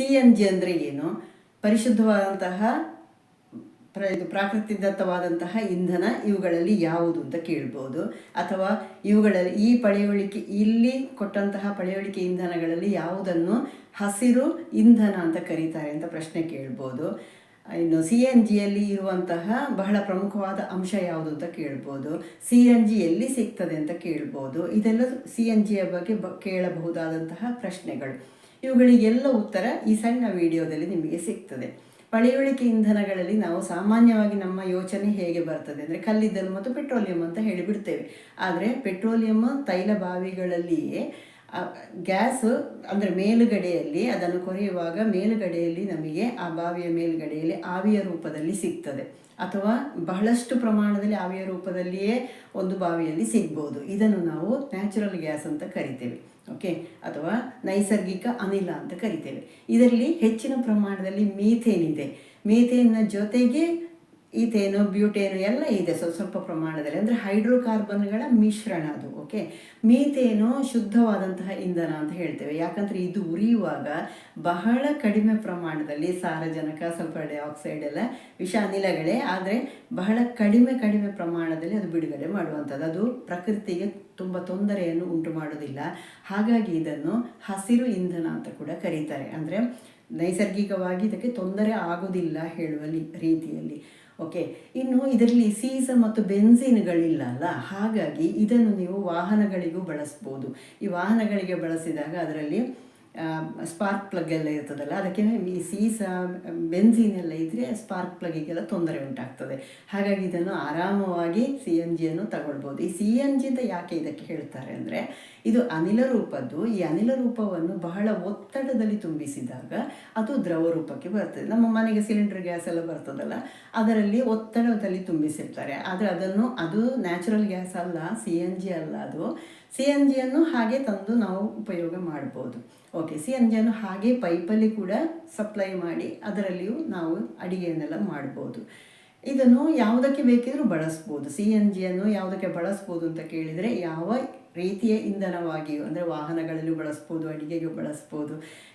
C N G ಅಂದರೆ ಏನು? ಪರಿಶುದ್ಧವಾದಂತಹ ಪ್ರ ಇದು ಪ್ರಾಕೃತಿದತ್ತವಾದಂತಹ ಇಂಧನ ಇವುಗಳಲ್ಲಿ ಯಾವುದು ಅಂತ ಕೇಳ್ಬೋದು. ಅಥವಾ ಇವುಗಳಲ್ಲಿ ಈ ಪಳೆಯುಳಿಕೆ, ಇಲ್ಲಿ ಕೊಟ್ಟಂತಹ ಪಳೆಯುಳಿಕೆ ಇಂಧನಗಳಲ್ಲಿ ಯಾವುದನ್ನು ಹಸಿರು ಇಂಧನ ಅಂತ ಕರೀತಾರೆ ಅಂತ ಪ್ರಶ್ನೆ ಕೇಳ್ಬೋದು. ಇನ್ನು ಸಿ ಎನ್ ಜಿಯಲ್ಲಿ ಇರುವಂತಹ ಬಹಳ ಪ್ರಮುಖವಾದ ಅಂಶ ಯಾವುದು ಅಂತ ಕೇಳ್ಬೋದು. ಸಿ ಎನ್ ಜಿ ಎಲ್ಲಿ ಸಿಗ್ತದೆ ಅಂತ ಕೇಳ್ಬೋದು. ಇದೆಲ್ಲ ಸಿ ಎನ್ ಜಿಯ ಬಗ್ಗೆ ಬ ಕೇಳಬಹುದಾದಂತಹ ಪ್ರಶ್ನೆಗಳು. ಇವುಗಳಿಗೆಲ್ಲ ಉತ್ತರ ಈ ಸಣ್ಣ ವಿಡಿಯೋದಲ್ಲಿ ನಿಮಗೆ ಸಿಗ್ತದೆ. ಪಳೆಯುಳಿಕೆ ಇಂಧನಗಳಲ್ಲಿ ನಾವು ಸಾಮಾನ್ಯವಾಗಿ ನಮ್ಮ ಯೋಚನೆ ಹೇಗೆ ಬರ್ತದೆ ಅಂದರೆ ಕಲ್ಲಿದ್ದಲು ಮತ್ತು ಪೆಟ್ರೋಲಿಯಂ ಅಂತ ಹೇಳಿಬಿಡ್ತೇವೆ. ಆದರೆ ಪೆಟ್ರೋಲಿಯಂ ತೈಲ ಬಾವಿಗಳಲ್ಲಿಯೇ ಗ್ಯಾಸ್ ಅಂದರೆ ಮೇಲುಗಡೆಯಲ್ಲಿ, ಅದನ್ನು ಕೊರೆಯುವಾಗ ಮೇಲುಗಡೆಯಲ್ಲಿ ನಮಗೆ ಆ ಬಾವಿಯ ಮೇಲುಗಡೆಯಲ್ಲಿ ಆವಿಯ ರೂಪದಲ್ಲಿ ಸಿಗ್ತದೆ. ಅಥವಾ ಬಹಳಷ್ಟು ಪ್ರಮಾಣದಲ್ಲಿ ಆವಿಯ ರೂಪದಲ್ಲಿಯೇ ಒಂದು ಬಾವಿಯಲ್ಲಿ ಸಿಗ್ಬೋದು. ಇದನ್ನು ನಾವು ನ್ಯಾಚುರಲ್ ಗ್ಯಾಸ್ ಅಂತ ಕರಿತೇವೆ. ಓಕೆ ಅಥವಾ ನೈಸರ್ಗಿಕ ಅನಿಲ ಅಂತ ಕರಿತೇವೆ. ಇದರಲ್ಲಿ ಹೆಚ್ಚಿನ ಪ್ರಮಾಣದಲ್ಲಿ ಮೀಥೇನ್ ಇದೆ. ಮೀಥೇನ್ನ ಜೊತೆಗೆ ಈಥೇನು, ಬ್ಯೂಟೇನು ಎಲ್ಲ ಇದೆ ಸ್ವಲ್ಪ ಸ್ವಲ್ಪ ಪ್ರಮಾಣದಲ್ಲಿ. ಅಂದರೆ ಹೈಡ್ರೋಕಾರ್ಬನ್ಗಳ ಮಿಶ್ರಣ ಅದು ಓಕೆ ಮೀಥೇನು ಶುದ್ಧವಾದಂತಹ ಇಂಧನ ಅಂತ ಹೇಳ್ತೇವೆ. ಯಾಕಂದರೆ ಇದು ಉರಿಯುವಾಗ ಬಹಳ ಕಡಿಮೆ ಪ್ರಮಾಣದಲ್ಲಿ ಸಾರಜನಕ ಸ್ವಲ್ಪ ಡೈಆಕ್ಸೈಡ್ ಎಲ್ಲ ವಿಷ ಅನಿಲಗಳೇ, ಆದರೆ ಬಹಳ ಕಡಿಮೆ ಕಡಿಮೆ ಪ್ರಮಾಣದಲ್ಲಿ ಅದು ಬಿಡುಗಡೆ ಮಾಡುವಂಥದ್ದು. ಅದು ಪ್ರಕೃತಿಗೆ ತುಂಬ ತೊಂದರೆಯನ್ನು ಉಂಟು ಮಾಡೋದಿಲ್ಲ ಹಾಗಾಗಿ ಇದನ್ನು ಹಸಿರು ಇಂಧನ ಅಂತ ಕೂಡ ಕರೀತಾರೆ. ಅಂದರೆ ನೈಸರ್ಗಿಕವಾಗಿ ಇದಕ್ಕೆ ತೊಂದರೆ ಆಗೋದಿಲ್ಲ ಹೇಳುವ ರೀತಿಯಲ್ಲಿ. ಓಕೆ ಇನ್ನು ಇದರಲ್ಲಿ ಸೀಸ ಮತ್ತು ಬೆನ್ಸಿನ್ಗಳಿಲ್ಲ ಅಲ್ಲ ಹಾಗಾಗಿ ಇದನ್ನು ನೀವು ವಾಹನಗಳಿಗೂ ಬಳಸ್ಬೋದು. ಈ ವಾಹನಗಳಿಗೆ ಬಳಸಿದಾಗ ಅದರಲ್ಲಿ ಸ್ಪಾರ್ಕ್ ಪ್ಲಗ್ ಎಲ್ಲ ಇರ್ತದಲ್ಲ, ಅದಕ್ಕೆ ಈ ಸೀಸ ಬೆನ್ಸಿನ್ ಎಲ್ಲ ಇದ್ದರೆ ಸ್ಪಾರ್ಕ್ ಪ್ಲಗ್ಗೆಲ್ಲ ತೊಂದರೆ ಉಂಟಾಗ್ತದೆ. ಹಾಗಾಗಿ ಇದನ್ನು ಆರಾಮವಾಗಿ ಸಿ ಎನ್ ಜಿಯನ್ನು ತಗೊಳ್ಬೋದು. ಈ ಸಿ ಎನ್ ಜಿ ಅಂತ ಯಾಕೆ ಇದಕ್ಕೆ ಹೇಳ್ತಾರೆ ಅಂದರೆ, ಇದು ಅನಿಲ ರೂಪದ್ದು, ಈ ಅನಿಲ ರೂಪವನ್ನು ಬಹಳ ಒತ್ತಡದಲ್ಲಿ ತುಂಬಿಸಿದಾಗ ಅದು ದ್ರವ ರೂಪಕ್ಕೆ ಬರ್ತದೆ. ನಮ್ಮ ಮನೆಗೆ ಸಿಲಿಂಡರ್ ಗ್ಯಾಸ್ ಎಲ್ಲ ಬರ್ತದಲ್ಲ, ಅದರಲ್ಲಿ ಒತ್ತಡದಲ್ಲಿ ತುಂಬಿಸಿರ್ತಾರೆ. ಆದರೆ ಅದನ್ನು, ಅದು ನ್ಯಾಚುರಲ್ ಗ್ಯಾಸ್ ಅಲ್ಲ ಸಿ ಎನ್ ಜಿ ಅಲ್ಲ ಅದು. ಸಿ ಎನ್ ಜಿಯನ್ನು ಹಾಗೆ ತಂದು ನಾವು ಉಪಯೋಗ ಮಾಡ್ಬೋದು. ಓಕೆ ಸಿ ಎನ್ ಜಿಯನ್ನು ಹಾಗೆ ಪೈಪಲ್ಲಿ ಕೂಡ ಸಪ್ಲೈ ಮಾಡಿ ಅದರಲ್ಲಿಯೂ ನಾವು ಅಡಿಗೆಯನ್ನೆಲ್ಲ ಮಾಡ್ಬೋದು. ಇದನ್ನು ಯಾವುದಕ್ಕೆ ಬೇಕಿದ್ರೂ ಬಳಸ್ಬೋದು. ಸಿ ಎನ್ ಜಿಯನ್ನು ಯಾವುದಕ್ಕೆ ಬಳಸ್ಬೋದು ಅಂತ ಕೇಳಿದರೆ ಯಾವ ರೀತಿಯ ಇಂಧನವಾಗಿಯೂ ಅಂದರೆ ವಾಹನಗಳಲ್ಲಿ ಬಳಸ್ಬೋದು, ಅಡಿಗೆಗೆ ಬಳಸ್ಬೋದು,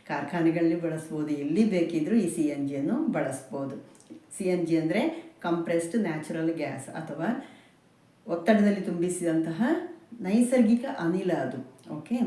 ಕಾರ್ಖಾನೆಗಳಲ್ಲಿ ಬಳಸ್ಬೋದು, ಎಲ್ಲಿ ಬೇಕಿದ್ರೂ ಈ ಸಿ ಎನ್ ಜಿಯನ್ನು ಬಳಸ್ಬೋದು. ಸಿ ಎನ್ ಜಿ ಅಂದರೆ ಕಂಪ್ರೆಸ್ಡ್ ನ್ಯಾಚುರಲ್ ಗ್ಯಾಸ್ ಅಥವಾ ಒತ್ತಡದಲ್ಲಿ ತುಂಬಿಸಿದಂತಹ ನೈಸರ್ಗಿಕ ಅನಿಲ ಅದು ಓಕೆ